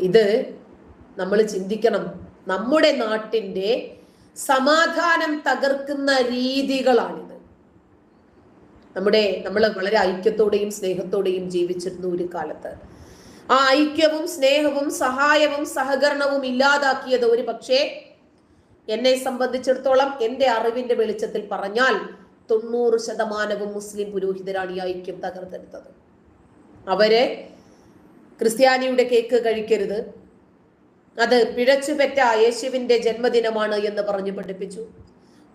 ഇത് നമ്മൾ ചിന്തിക്കണം. നമ്മുടെ നാട്ടിന്റെ സമാധാനം തകർക്കുന്ന രീതികളാണിത്. നമ്മുടെ നമ്മൾ വളരെ ഐക്യത്തോടെയും സ്നേഹത്തോടെയും ജീവിച്ചിരുന്ന ഒരു കാലത്ത്. ആ ഐക്യവും സ്നേഹവും സഹായവും സഹകരണവും ഇല്ലാതാക്കിയത് ഒരു പക്ഷേ എന്നെ സംബന്ധിച്ചിടത്തോളം എന്റെ അറിവിന്റെ വെളിച്ചത്തിൽ പറഞ്ഞാൽ തൊണ്ണൂറ് ശതമാനവും മുസ്ലിം പുരോഹിതരാണ് ഈ ഐക്യം തകർത്തെടുത്തത്. അവർ ക്രിസ്ത്യാനിയുടെ കേക്ക് കഴിക്കരുത്. അത് പിഴച്ചുപെറ്റ യേശുവിന്റെ ജന്മദിനമാണ് എന്ന് പറഞ്ഞു പഠിപ്പിച്ചു.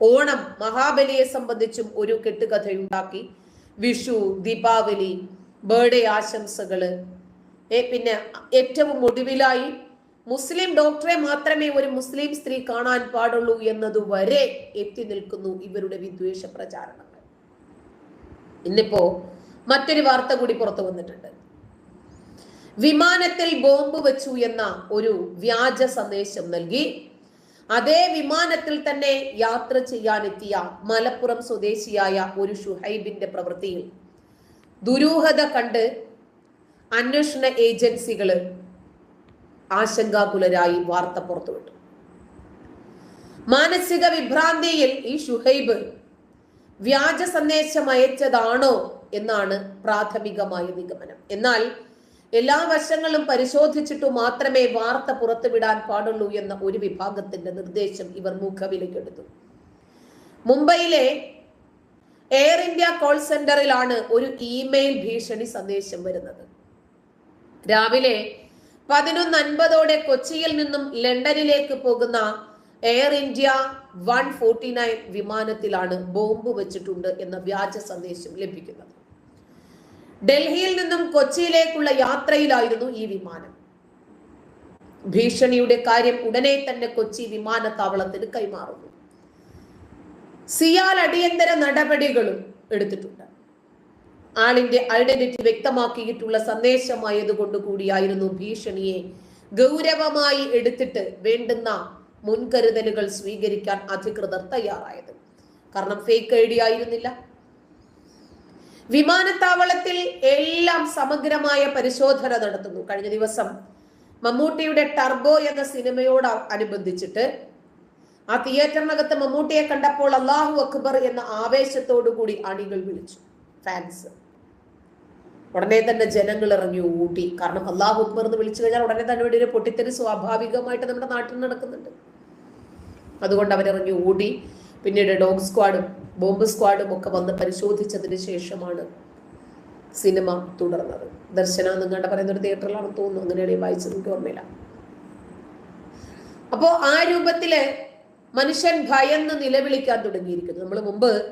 ഓണം മഹാബലിയെ സംബന്ധിച്ചും ഒരു കെട്ടുകഥയുണ്ടാക്കി. വിഷു ദീപാവലി ബർത്ത്ഡേ ആശംസകൾ. പിന്നെ ഏറ്റവും ഒടുവിലായി മുസ്ലിം ഡോക്ടറെ മാത്രമേ ഒരു മുസ്ലിം സ്ത്രീ കാണാൻ പാടുള്ളൂ എന്നതുവരെ എത്തി നിൽക്കുന്നു ഇവരുടെ വിദ്വേഷ പ്രചാരണങ്ങൾ. ഇന്നിപ്പോ മറ്റൊരു വാർത്ത കൂടി പുറത്തു വന്നിട്ടുണ്ട്. വിമാനത്തിൽ ബോംബ് വെച്ചു എന്ന ഒരു വ്യാജ സന്ദേശം നൽകി. അതേ വിമാനത്തിൽ തന്നെ യാത്ര ചെയ്യാനെത്തിയ മലപ്പുറം സ്വദേശിയായ ഒരു ഷുഹൈബിന്റെ പ്രവൃത്തിയിൽ ദുരൂഹത കണ്ട് അന്വേഷണ ഏജൻസികൾ ആശങ്കാകുലരായി വാർത്ത പുറത്തുവിട്ടു. മാനസിക വിഭ്രാന്തിയിൽ ഈ ഷുഹൈബ് വ്യാജ സന്ദേശം അയച്ചതാണോ എന്നാണ് പ്രാഥമികമായ നിഗമനം. എന്നാൽ എല്ലാ വശങ്ങളും പരിശോധിച്ചിട്ടു മാത്രമേ വാർത്ത പുറത്തുവിടാൻ പാടുള്ളൂ എന്ന ഒരു വിഭാഗത്തിന്റെ നിർദ്ദേശം ഇവർ മുഖവിലക്കെടുത്തു. മുംബൈയിലെ എയർ ഇന്ത്യ കോൾ സെന്ററിലാണ് ഒരു ഇമെയിൽ ഭീഷണി സന്ദേശം വരുന്നത്. രാവിലെ പതിനൊന്ന് അൻപതോടെ കൊച്ചിയിൽ നിന്നും ലണ്ടനിലേക്ക് പോകുന്ന Air India one forty nine വിമാനത്തിലാണ് ബോംബ് വെച്ചിട്ടുണ്ട് എന്ന വ്യാജ സന്ദേശം ലഭിക്കുന്നത്. ഡൽഹിയിൽ നിന്നും കൊച്ചിയിലേക്കുള്ള യാത്രയിലായിരുന്നു ഈ വിമാനം. ഭീഷണിയുടെ കാര്യം ഉടനെ തന്നെ കൊച്ചി വിമാനത്താവളത്തിന് കൈമാറുന്നു. സിയാൽ അടിയന്തര നടപടികളും എടുത്തിട്ടുണ്ട്. ആളിന്റെ ഐഡന്റിറ്റി വ്യക്തമാക്കിയിട്ടുള്ള സന്ദേശമായതുകൊണ്ട് കൂടിയായിരുന്നു ഭീഷണിയെ ഗൗരവമായി എടുത്തിട്ട് വേണ്ടുന്ന മുൻകരുതലുകൾ സ്വീകരിക്കാൻ അധികൃതർ തയ്യാറായത്. കാരണം ഫേക്ക് ഐ ഡി ആയിരുന്നില്ല. വിമാനത്താവളത്തിൽ എല്ലാം സമഗ്രമായ പരിശോധന നടത്തുന്നു. കഴിഞ്ഞ ദിവസം മമ്മൂട്ടിയുടെ ടർബോ എന്ന സിനിമയോട് അനുബന്ധിച്ചിട്ട് ആ തിയേറ്ററിനകത്ത് മമ്മൂട്ടിയെ കണ്ടപ്പോൾ അള്ളാഹു അക്ബർ എന്ന ആവേശത്തോടു കൂടി അണികൾ വിളിച്ചു ഫാൻസ്. ഉടനെ തന്നെ ജനങ്ങൾ ഇറങ്ങി ഊട്ടി കാരണം അള്ളാഹു അക്ബർ എന്ന് വിളിച്ചു കഴിഞ്ഞാൽ ഉടനെ തന്നെ ഇവിടെ ഒരു പൊട്ടിത്തെറി സ്വാഭാവികമായിട്ട് നമ്മുടെ നാട്ടിൽ നടക്കുന്നുണ്ട്. അതുകൊണ്ട് അവരിറങ്ങി ഓടി പിന്നീട് ഡോഗ് സ്ക്വാഡും ബോംബ് സ്ക്വാഡും ഒക്കെ വന്ന് പരിശോധിച്ചതിന് ശേഷമാണ് സിനിമ തുടർന്നത്. ദർശന എന്നുങ്ങാണ്ട് പറയുന്ന ഒരു തിയേറ്ററിലാണെന്ന് തോന്നുന്നു. അങ്ങനെയാണ് വായിച്ചത് എനിക്ക് ഓർമ്മയില്ല. അപ്പോ ആ രൂപത്തിൽ മനുഷ്യൻ ഭയന്ന് നിലവിളിക്കാൻ തുടങ്ങിയിരിക്കുന്നു. നമ്മൾ മുമ്പ്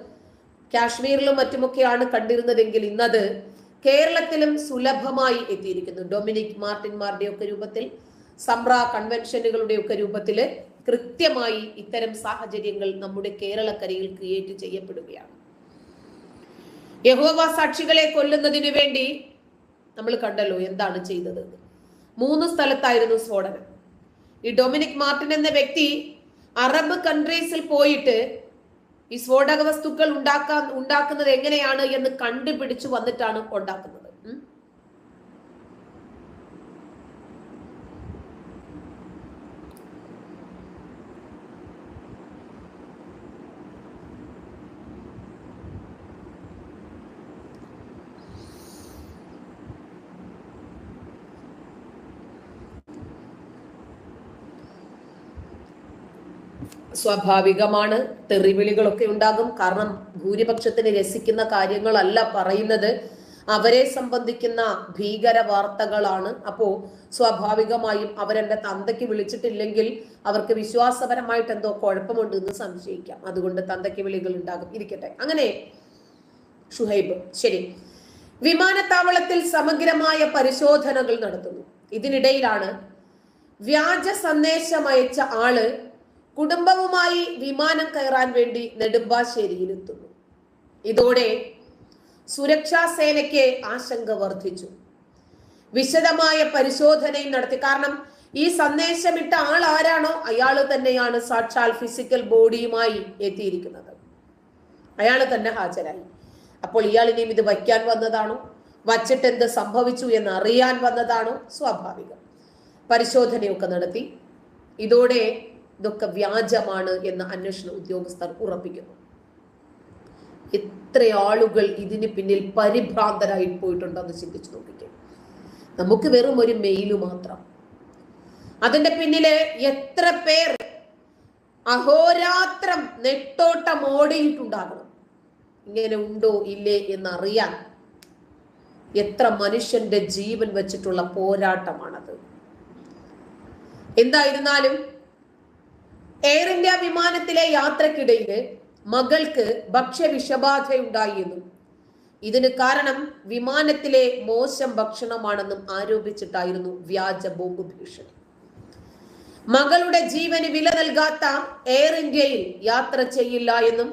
കാശ്മീരിലും മറ്റുമൊക്കെയാണ് കണ്ടിരുന്നതെങ്കിൽ ഇന്നത് കേരളത്തിലും സുലഭമായി എത്തിയിരിക്കുന്നു. ഡൊമിനിക് മാർട്ടിൻമാരുടെ ഒക്കെ രൂപത്തിൽ സംറ കൺവെൻഷനുകളുടെ ഒക്കെ രൂപത്തിൽ കൃത്യമായി ഇത്തരം സാഹചര്യങ്ങൾ നമ്മുടെ കേരളക്കരയിൽ ക്രിയേറ്റ് ചെയ്യപ്പെടുകയാണ്. യഹോവ സാക്ഷികളെ കൊല്ലുന്നതിന് വേണ്ടി നമ്മൾ കണ്ടല്ലോ എന്താണ് ചെയ്തത്. മൂന്ന് സ്ഥലത്തായിരുന്നു സ്ഫോടനം. ഈ ഡൊമിനിക് മാർട്ടിൻ എന്ന വ്യക്തി അറബ് കൺട്രീസിൽ പോയിട്ട് ഈ സ്ഫോടക വസ്തുക്കൾ ഉണ്ടാക്കാൻ ഉണ്ടാക്കുന്നത് എങ്ങനെയാണ് എന്ന് കണ്ടുപിടിച്ചു വന്നിട്ടാണ് ഉണ്ടാക്കുന്നത്. സ്വാഭാവികമാണ്. തെറിവിളികളൊക്കെ ഉണ്ടാകും. കാരണം ഭൂരിപക്ഷത്തിന് രസിക്കുന്ന കാര്യങ്ങളല്ല പറയുന്നത്. അവരെ സംബന്ധിക്കുന്ന ഭീകര വാർത്തകളാണ്. അപ്പോ സ്വാഭാവികമായും അവരെന്റെ തന്തയ്ക്ക് വിളിച്ചിട്ടില്ലെങ്കിൽ അവർക്ക് വിശ്വാസപരമായിട്ട് എന്തോ കുഴപ്പമുണ്ട് എന്ന് സംശയിക്കാം. അതുകൊണ്ട് തന്തയ്ക്ക് വിളികൾ ഉണ്ടാകും. ഇരിക്കട്ടെ. അങ്ങനെ ഷുഹൈബ് ശരി. വിമാനത്താവളത്തിൽ സമഗ്രമായ പരിശോധനകൾ നടത്തുന്നു. ഇതിനിടയിലാണ് വ്യാജ സന്ദേശം അയച്ച ആൾ കുടുംബവുമായി വിമാനം കയറാൻ വേണ്ടി നെടുമ്പാശ്ശേരിയിലെത്തുന്നു. ഇതോടെ സുരക്ഷാ സേനയ്ക്ക് ആശങ്ക വർദ്ധിച്ചു. വിശദമായ പരിശോധനയും നടത്തി. കാരണം ഈ സന്ദേശമിട്ട ആൾ ആരാണോ അയാൾ തന്നെയാണ് സാക്ഷാൽ ഫിസിക്കൽ ബോഡിയുമായി എത്തിയിരിക്കുന്നത്. അയാൾ തന്നെ ഹാജരായി. അപ്പോൾ ഇയാൾ ഇനിയും ഇത് വയ്ക്കാൻ വന്നതാണോ? വച്ചിട്ട് എന്ത് സംഭവിച്ചു എന്ന് അറിയാൻ വന്നതാണോ? സ്വാഭാവികം. പരിശോധനയൊക്കെ നടത്തി. ഇതോടെ ഇതൊക്കെ വ്യാജമാണ് എന്ന് അന്വേഷണ ഉദ്യോഗസ്ഥർ ഉറപ്പിക്കുന്നു. എത്ര ആളുകൾ ഇതിന് പിന്നിൽ പരിഭ്രാന്തരായി പോയിട്ടുണ്ടെന്ന് ചിന്തിച്ചു നോക്കിക്കേ. നമുക്ക് വെറും ഒരു മെയിൽ മാത്രം. അതിന്റെ പിന്നിൽ എത്ര പേർ അഹോരാത്രം നെട്ടോട്ടം ഓടിയിട്ടുണ്ടാകണം. ഇങ്ങനെ ഉണ്ടോ ഇല്ലേ എന്നറിയാൻ എത്ര മനുഷ്യന്റെ ജീവൻ വെച്ചിട്ടുള്ള പോരാട്ടമാണത്. എന്തായിരുന്നാലും എയർ ഇന്ത്യ വിമാനത്തിലെ യാത്രക്കിടയിൽ മകൾക്ക് ഭക്ഷ്യവിഷബാധയുണ്ടായി എന്നും ഇതിന് കാരണം വിമാനത്തിലെ മോശം ഭക്ഷണമാണെന്നും ആരോപിച്ചിട്ടായിരുന്നു വ്യാജ ബോംബ് ഭീഷണി. മകളുടെ ജീവന് വില നൽകാത്ത എയർ ഇന്ത്യയിൽ യാത്ര ചെയ്യില്ല എന്നും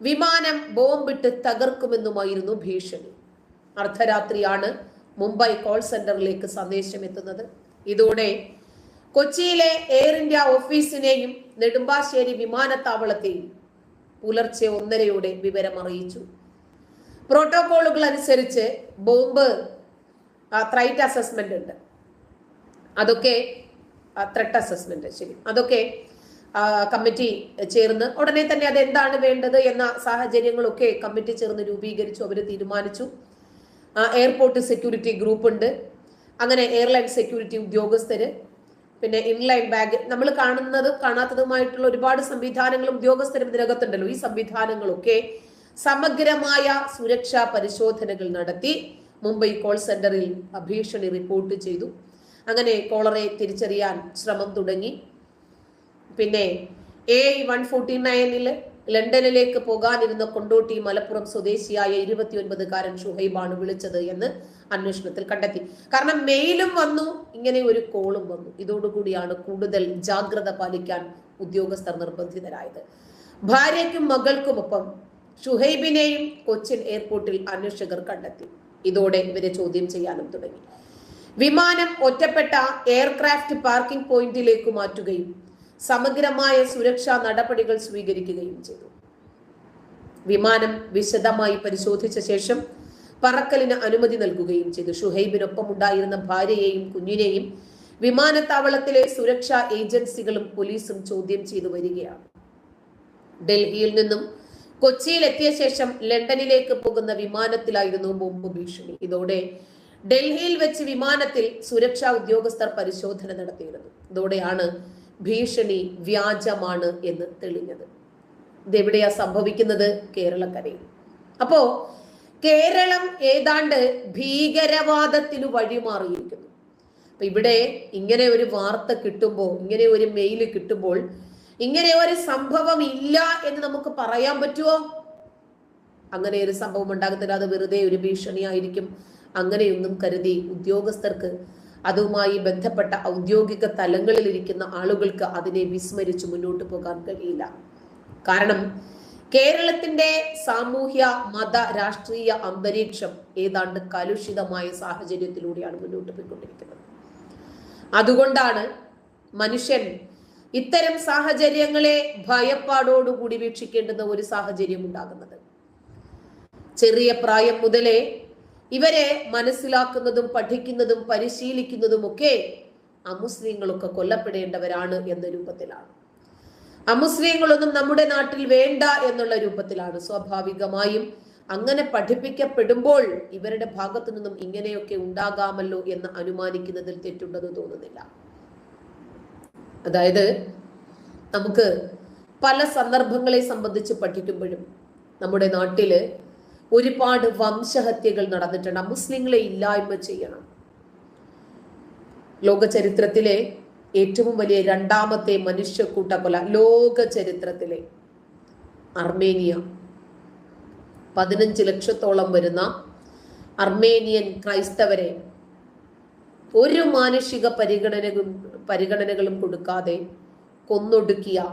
വിമാനം ബോംബിട്ട് തകർക്കുമെന്നുമായിരുന്നു ഭീഷണി. അർദ്ധരാത്രിയാണ് മുംബൈ കോൾ സെന്ററിലേക്ക് സന്ദേശം എത്തുന്നത്. ഇതോടെ കൊച്ചിയിലെ എയർ ഇന്ത്യ ഓഫീസിനെയും നെടുമ്പാശ്ശേരി വിമാനത്താവളത്തെയും പുലർച്ചെ ഒന്നരയോടെ വിവരം അറിയിച്ചു. പ്രോട്ടോകോളുകൾ അനുസരിച്ച് ബോംബ് ത്രൈറ്റ് അസസ്മെന്റ് ഉണ്ട്. അതൊക്കെ ത്രെട്ട് അസസ്മെന്റ് ശരി. അതൊക്കെ കമ്മിറ്റി ചേർന്ന് ഉടനെ തന്നെ അത് എന്താണ് വേണ്ടത് എന്ന സാഹചര്യങ്ങളൊക്കെ കമ്മിറ്റി ചേർന്ന് രൂപീകരിച്ചു അവർ തീരുമാനിച്ചു. എയർപോർട്ട് സെക്യൂരിറ്റി ഗ്രൂപ്പ് ഉണ്ട്. അങ്ങനെ എയർലൈൻ സെക്യൂരിറ്റി ഉദ്യോഗസ്ഥര് പിന്നെ ഇൻലൈൻ ബാഗ് നമ്മൾ കാണുന്നത് കാണാത്തതുമായിട്ടുള്ള ഒരുപാട് സംവിധാനങ്ങളും ഉദ്യോഗസ്ഥരും ഇതിനകത്തുണ്ടല്ലോ. ഈ സംവിധാനങ്ങളൊക്കെ സമഗ്രമായ സുരക്ഷാ പരിശോധനകൾ നടത്തി മുംബൈ കോൾ സെന്ററിൽ ഭീഷണി റിപ്പോർട്ട് ചെയ്തു. അങ്ങനെ കോളറെ തിരിച്ചറിയാൻ ശ്രമം തുടങ്ങി. പിന്നെ എ വൺ ഫോർട്ടി നയനിൽ ലണ്ടനിലേക്ക് പോകാനിരുന്ന കൊണ്ടോട്ടി മലപ്പുറം സ്വദേശിയായ ഇരുപത്തിയൊൻപതുകാരൻ ഷുഹൈബാണ് വിളിച്ചത് എന്ന് അന്വേഷണത്തിൽ കണ്ടെത്തി. കാരണം മെയിലും വന്നു ഇങ്ങനെ ഒരു കോളും വന്നു. ഇതോടുകൂടിയാണ് കൂടുതൽ ജാഗ്രത പാലിക്കാൻ ഉദ്യോഗസ്ഥർ നിർബന്ധിതരായത്. ഭാര്യയ്ക്കും മകൾക്കുമൊപ്പം ഷുഹൈബിനെയും കൊച്ചിൻ എയർപോർട്ടിൽ അന്വേഷകർ കണ്ടെത്തി. ഇതോടെ ഇവരെ ചോദ്യം ചെയ്യാനും തുടങ്ങി. വിമാനം ഒറ്റപ്പെട്ട എയർക്രാഫ്റ്റ് പാർക്കിംഗ് പോയിന്റിലേക്ക് മാറ്റുകയും സമഗ്രമായ സുരക്ഷാ നടപടികൾ സ്വീകരിക്കുകയും ചെയ്തു. വിമാനം വിശദമായി പരിശോധിച്ച ശേഷം പറക്കലിന് അനുമതി നൽകുകയും ചെയ്തു. ഷുഹൈബിനൊപ്പം ഉണ്ടായിരുന്ന ഭാര്യയെയും കുഞ്ഞിനെയും വിമാനത്താവളത്തിലെ സുരക്ഷാ ഏജൻസികളും പോലീസും ചോദ്യം ചെയ്തു വരികയാണ്. ഡൽഹിയിൽ നിന്നും കൊച്ചിയിൽ എത്തിയ ശേഷം ലണ്ടനിലേക്ക് പോകുന്ന വിമാനത്തിലായിരുന്നു ബോംബ് ഭീഷണി. ഇതോടെ ഡൽഹിയിൽ വെച്ച് വിമാനത്തിൽ സുരക്ഷാ ഉദ്യോഗസ്ഥർ പരിശോധന നടത്തിയിരുന്നു. ഇതോടെയാണ് ഭീഷണി വ്യാജമാണ് എന്ന് തെളിഞ്ഞത്. ഇതെവിടെയാ സംഭവിക്കുന്നത്? കേരളക്കരയിൽ. അപ്പോ കേരളം ഏതാണ്ട് ഭീകരവാദത്തിന് വഴിമാറിയിരിക്കുന്നു. അപ്പൊ ഇവിടെ ഇങ്ങനെ ഒരു വാർത്ത കിട്ടുമ്പോൾ ഇങ്ങനെ ഒരു മെയിൽ കിട്ടുമ്പോൾ ഇങ്ങനെ ഒരു സംഭവം ഇല്ല എന്ന് നമുക്ക് പറയാൻ പറ്റുമോ അങ്ങനെ ഒരു സംഭവം ഉണ്ടാകത്തില്ല. അത് വെറുതെ ഒരു ഭീഷണിയായിരിക്കും. അങ്ങനെയൊന്നും കരുതി ഉദ്യോഗസ്ഥർക്ക് അതുമായി ബന്ധപ്പെട്ട ഔദ്യോഗിക തലങ്ങളിൽ ഇരിക്കുന്ന ആളുകൾക്ക് അതിനെ വിസ്മരിച്ച് മുന്നോട്ട് പോകാൻ കഴിയില്ല. കാരണം കേരളത്തിന്റെ സാമൂഹ്യ മത രാഷ്ട്രീയ അന്തരീക്ഷം ഏതാണ്ട് കലുഷിതമായ സാഹചര്യത്തിലൂടെയാണ് മുന്നോട്ട് പോയിക്കൊണ്ടിരിക്കുന്നത്. അതുകൊണ്ടാണ് മനുഷ്യൻ ഇത്തരം സാഹചര്യങ്ങളെ ഭയപ്പാടോടുകൂടി വീക്ഷിക്കേണ്ടുന്ന ഒരു സാഹചര്യം ഉണ്ടാകുന്നത്. ചെറിയ പ്രായം മുതലേ ഇവരെ മനസ്സിലാക്കുന്നതും പഠിക്കുന്നതും പരിശീലിക്കുന്നതും ഒക്കെ അമുസ്ലിങ്ങളൊക്കെ കൊല്ലപ്പെടേണ്ടവരാണ് എന്ന രൂപത്തിലാണ്. അമുസ്ലിങ്ങളൊന്നും നമ്മുടെ നാട്ടിൽ വേണ്ട എന്നുള്ള രൂപത്തിലാണ്. സ്വാഭാവികമായും അങ്ങനെ പഠിപ്പിക്കപ്പെടുമ്പോൾ ഇവരുടെ ഭാഗത്തു നിന്നും ഇങ്ങനെയൊക്കെ ഉണ്ടാകാമല്ലോ എന്ന് അനുമാനിക്കുന്നതിൽ തെറ്റുണ്ടെന്ന് തോന്നുന്നില്ല. അതായത് നമുക്ക് പല സന്ദർഭങ്ങളെ സംബന്ധിച്ച് പഠിക്കുമ്പോഴും നമ്മുടെ നാട്ടിൽ ഒരുപാട് വംശഹത്യകൾ നടന്നിട്ടുണ്ട്. മുസ്ലിങ്ങളെ ഇല്ലായ്മ ചെയ്യണം. ലോക ചരിത്രത്തിലെ ഏറ്റവും വലിയ രണ്ടാമത്തെ മനുഷ്യക്കൂട്ടക്കൊല ലോക ചരിത്രത്തിലെ അർമേനിയ. പതിനഞ്ച് ലക്ഷത്തോളം വരുന്ന അർമേനിയൻ ക്രൈസ്തവരെ ഒരു മാനുഷിക പരിഗണനകളും പരിഗണനകളും കൊടുക്കാതെ കൊന്നൊടുക്കിയ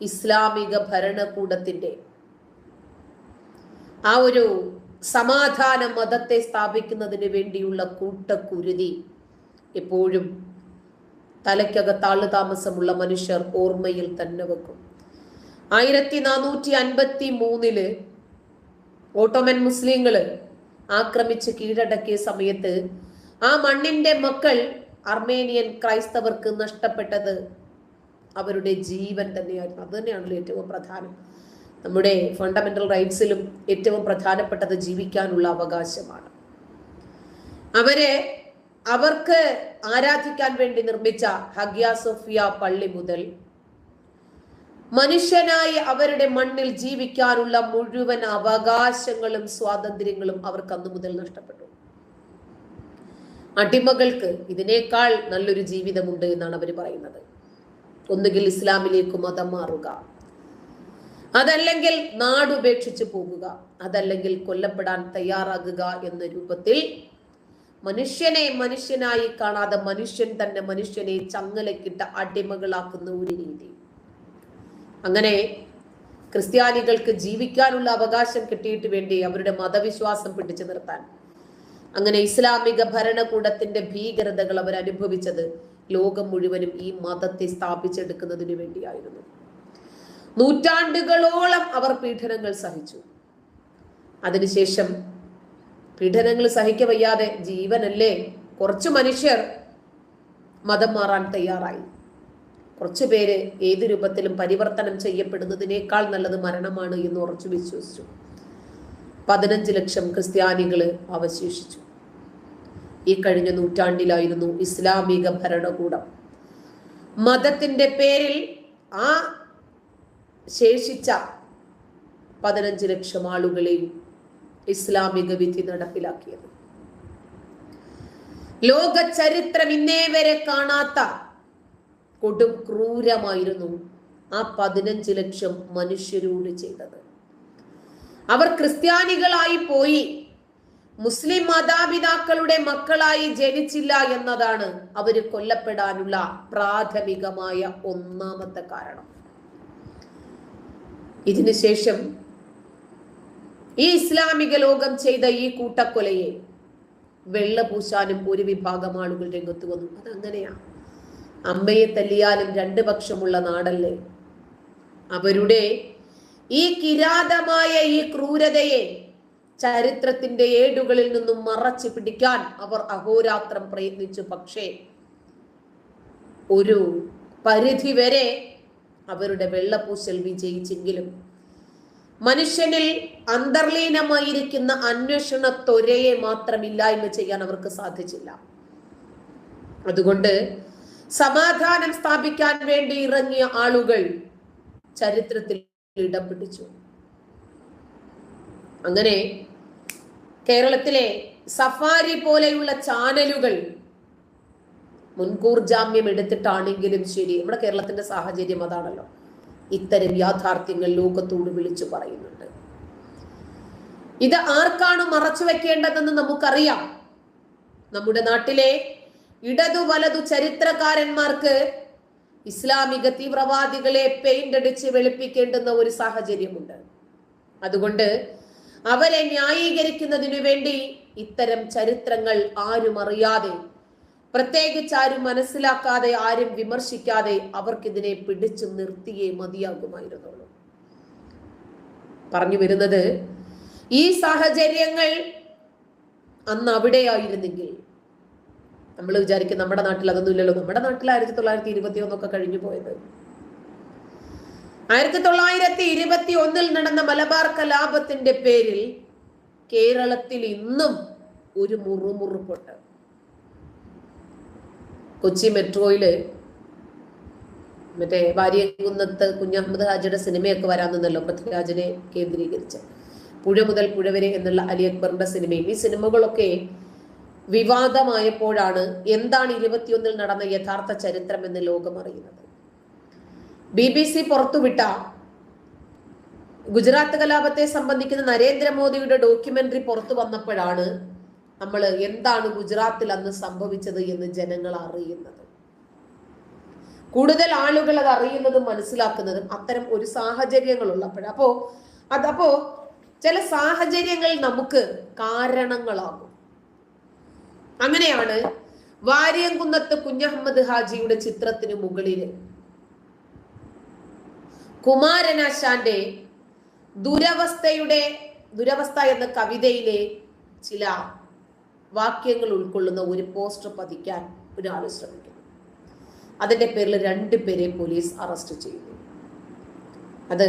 ഇസ്ലാമിക ഭരണകൂടത്തിന്റെ ആ ഒരു സമാധാന മതത്തെ സ്ഥാപിക്കുന്നതിന് വേണ്ടിയുള്ള കൂട്ടക്കുരുതി. എപ്പോഴും തലയ്ക്കകത്താൾ താമസമുള്ള മനുഷ്യർ ഓർമ്മയിൽ തന്നെ വെക്കും. ആയിരത്തി നാനൂറ്റി അൻപത്തി മൂന്നിൽ ഓട്ടോമൻ മുസ്ലിങ്ങൾ ആക്രമിച്ച് കീഴടക്കിയ സമയത്ത് ആ മണ്ണിന്റെ മക്കൾ അർമേനിയൻ ക്രൈസ്തവർക്ക് നഷ്ടപ്പെട്ടത് അവരുടെ ജീവൻ തന്നെയായിരുന്നു. അത് തന്നെയാണല്ലോ ഏറ്റവും പ്രധാനം. നമ്മുടെ ഫണ്ടമെന്റൽ റൈറ്റ്സിലും ഏറ്റവും പ്രധാനപ്പെട്ടത് ജീവിക്കാനുള്ള അവകാശമാണ്. അവരെ അവർക്ക് ആരാധിക്കാൻ വേണ്ടി നിർമ്മിച്ച ഹഗ്യ സോഫിയ പള്ളി മുതൽ മനുഷ്യനായി അവരുടെ മണ്ണിൽ ജീവിക്കാനുള്ള മുഴുവൻ അവകാശങ്ങളും സ്വാതന്ത്ര്യങ്ങളും അവർക്ക് അന്നു മുതൽ നഷ്ടപ്പെട്ടു. അടിമകൾക്ക് ഇതിനേക്കാൾ നല്ലൊരു ജീവിതമുണ്ട് എന്നാണ് അവർ പറയുന്നത്. ഒന്നുകിൽ ഇസ്ലാമിലേക്ക് മതം മാറുക അതല്ലെങ്കിൽ നാടുപേക്ഷിച്ചു പോകുക അതല്ലെങ്കിൽ കൊല്ലപ്പെടാൻ തയ്യാറാകുക എന്ന രൂപത്തിൽ മനുഷ്യനെ മനുഷ്യനായി കാണാതെ മനുഷ്യൻ തന്നെ മനുഷ്യനെ ചങ്ങലക്കിട്ട് അടിമകളാക്കുന്ന ഒരു രീതി. അങ്ങനെ ക്രിസ്ത്യാനികൾക്ക് ജീവിക്കാനുള്ള അവകാശം കിട്ടിയിട്ട് വേണ്ടി അവരുടെ മതവിശ്വാസം പിടിച്ചു നിർത്താൻ അങ്ങനെ ഇസ്ലാമിക ഭരണകൂടത്തിന്റെ ഭീകരതകൾ അവർ അനുഭവിച്ചത് ലോകം മുഴുവനും ഈ മതത്തെ സ്ഥാപിച്ചെടുക്കുന്നതിന് വേണ്ടിയായിരുന്നു. നൂറ്റാണ്ടുകളോളം അവർ പീഡനങ്ങൾ സഹിച്ചു. അതിനുശേഷം പീഡനങ്ങൾ സഹിക്ക വയ്യാതെ ജീവനല്ലേ? കുറച്ചു മനുഷ്യർ മതം മാറാൻ തയ്യാറായി. കുറച്ചു പേര് ഏത് രൂപത്തിലും പരിവർത്തനം ചെയ്യപ്പെടുന്നതിനേക്കാൾ നല്ലത് മരണമാണ് എന്ന് ഉറച്ചു വിശ്വസിച്ചു. പതിനഞ്ച് ലക്ഷം ക്രിസ്ത്യാനികൾ അവശേഷിച്ചു. ഈ കഴിഞ്ഞ നൂറ്റാണ്ടിലായിരുന്നു ഇസ്ലാമിക ഭരണകൂടം. മതത്തിന്റെ പേരിൽ ആ ശേഷിച്ച പതിനഞ്ച് ലക്ഷം ആളുകളെയും ഇസ്ലാമിക വിധി നടപ്പിലാക്കിയത്. ലോക ചരിത്രം ഇന്നേ വരെ കാണാത്ത കൊടും ക്രൂരമായിരുന്നു ആ പതിനഞ്ച് ലക്ഷം മനുഷ്യരോട് ചെയ്തത്. അവർ ക്രിസ്ത്യാനികളായി പോയി മുസ്ലിം മാതാപിതാക്കളുടെ മക്കളായി ജനിച്ചില്ല എന്നതാണ് അവർ കൊല്ലപ്പെടാനുള്ള പ്രാഥമികമായ ഒന്നാമത്തെ കാരണം. ഇതിനുശേഷം ഈ ഇസ്ലാമിക ലോകം ചെയ്ത ഈ കൂട്ടക്കൊലയെ വെള്ളപൂശാനും ഒരു വിഭാഗം ആളുകൾ രംഗത്ത് വന്നു. അതങ്ങനെയാ. അമ്മയെ തല്ലിയാലും രണ്ട് പക്ഷമുള്ള നാടല്ലേ? അവരുടെ ഈ കിരാതമായ ഈ ക്രൂരതയെ ചരിത്രത്തിന്റെ ഏടുകളിൽ നിന്നും മറച്ചു പിടിക്കാൻ അവർ അഹോരാത്രം പ്രയത്നിച്ചു. പക്ഷേ ഒരു പരിധി വരെ അവരുടെ വെള്ളപൂശൽ വിജയിച്ചെങ്കിലും മനുഷ്യനിൽ അന്തർലീനമായിരിക്കുന്ന അന്വേഷണ ത്വരയെ മാത്രമില്ലായ്മ ചെയ്യാൻ അവർക്ക് സാധിച്ചില്ല. അതുകൊണ്ട് സമാധാനം സ്ഥാപിക്കാൻ വേണ്ടി ഇറങ്ങിയ ആളുകൾ ചരിത്രത്തിൽ ഇടം പിടിച്ചു. അങ്ങനെ കേരളത്തിലെ സഫാരി പോലെയുള്ള ചാനലുകൾ മുൻകൂർ ജാമ്യം എടുത്തിട്ടാണെങ്കിലും ശരി. നമ്മുടെ കേരളത്തിന്റെ സാഹചര്യം അതാണല്ലോ. ഇത്തരം യാഥാർത്ഥ്യങ്ങൾ ലോകത്തോട് വിളിച്ചു പറയുന്നുണ്ട്. ഇത് ആർക്കാണ് മറച്ചു വെക്കേണ്ടതെന്ന് നമുക്കറിയാം. നമ്മുടെ നാട്ടിലെ ഇടതു വലതു ചരിത്രകാരന്മാർക്ക് ഇസ്ലാമിക തീവ്രവാദികളെ പെയിന്റ് അടിച്ച് വെളുപ്പിക്കേണ്ടുന്ന ഒരു സാഹചര്യമുണ്ട്. അതുകൊണ്ട് അവരെ ന്യായീകരിക്കുന്നതിനു വേണ്ടി ഇത്തരം ചരിത്രങ്ങൾ ആരും അറിയാതെ പ്രത്യേകിച്ച് ആരും മനസ്സിലാക്കാതെ ആരും വിമർശിക്കാതെ അവർക്കിതിനെ പിടിച്ചു നിർത്തിയേ മതിയാകുമായിരുന്നുള്ളൂ. പറഞ്ഞു വരുന്നത് ഈ സാഹചര്യങ്ങൾ അന്ന് അവിടെയായിരുന്നെങ്കിൽ നമ്മൾ വിചാരിക്കും നമ്മുടെ നാട്ടിൽ അതൊന്നുമില്ലല്ലോ നമ്മുടെ നാട്ടിൽ ആയിരത്തി തൊള്ളായിരത്തി ഇരുപത്തി ഒന്നൊക്കെ കഴിഞ്ഞു പോയത്. ആയിരത്തി തൊള്ളായിരത്തി ഇരുപത്തി ഒന്നിൽ നടന്ന മലബാർ കലാപത്തിന്റെ പേരിൽ കേരളത്തിൽ ഇന്നും ഒരു മുറുമുറുപ്പുണ്ട്. കൊച്ചി മെട്രോയിൽ മറ്റേ വാര്യകുന്നത്ത് കുഞ്ഞഹമ്മദ് ഹാജിയുടെ സിനിമയൊക്കെ വരാൻ നിന്നല്ലോ പൃഥ്വിരാജിനെ കേന്ദ്രീകരിച്ച്. പുഴ മുതൽ പുഴ വരെ എന്നുള്ള അലി അക്ബറിന്റെ സിനിമയും. ഈ സിനിമകളൊക്കെ വിവാദമായപ്പോഴാണ് എന്താണ് ഇരുപത്തിയൊന്നിൽ നടന്ന യഥാർത്ഥ ചരിത്രം എന്ന് ലോകം അറിയുന്നത്. ബി ബി സി പുറത്തുവിട്ട ഗുജറാത്ത് കലാപത്തെ സംബന്ധിക്കുന്ന നരേന്ദ്രമോദിയുടെ ഡോക്യുമെന്ററി പുറത്തു വന്നപ്പോഴാണ് നമ്മൾ എന്താണ് ഗുജറാത്തിൽ അന്ന് സംഭവിച്ചത് എന്ന് ജനങ്ങൾ അറിയുന്നത്. കൂടുതൽ ആളുകൾ അത് അറിയുന്നതും മനസ്സിലാക്കുന്നതും അത്തരം ഒരു സാഹചര്യങ്ങൾ ഉള്ളപ്പോഴപ്പോ അതപ്പോ ചില സാഹചര്യങ്ങൾ നമുക്ക് കാരണങ്ങളാകും. അങ്ങനെയാണ് വാര്യംകുന്നത്ത് കുഞ്ഞഹമ്മദ് ഹാജിയുടെ ചിത്രത്തിന് മുകളിൽ കുമാരനാശാന്റെ ദുരവസ്ഥയുടെ ദുരവസ്ഥ എന്ന കവിതയിലെ ചില വാക്യങ്ങൾ ഉൾക്കൊള്ളുന്ന ഒരു പോസ്റ്റർ പതിക്കാൻ ഒരാൾ ശ്രമിക്കുന്നു. അതിന്റെ പേരിൽ രണ്ട് പേരെ പോലീസ് അറസ്റ്റ് ചെയ്തു അത്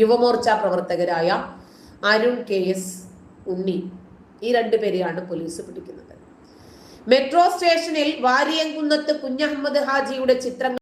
യുവമോർച്ച പ്രവർത്തകരായ അരുൺ കെ എസ് ഉണ്ണി. ഈ രണ്ടുപേരെയാണ് പോലീസ് പിടിക്കുന്നത്. മെട്രോ സ്റ്റേഷനിൽ വാരിയംകുന്നത്ത് കുഞ്ഞഹമ്മദ് ഹാജിയുടെ ചിത്രങ്ങൾ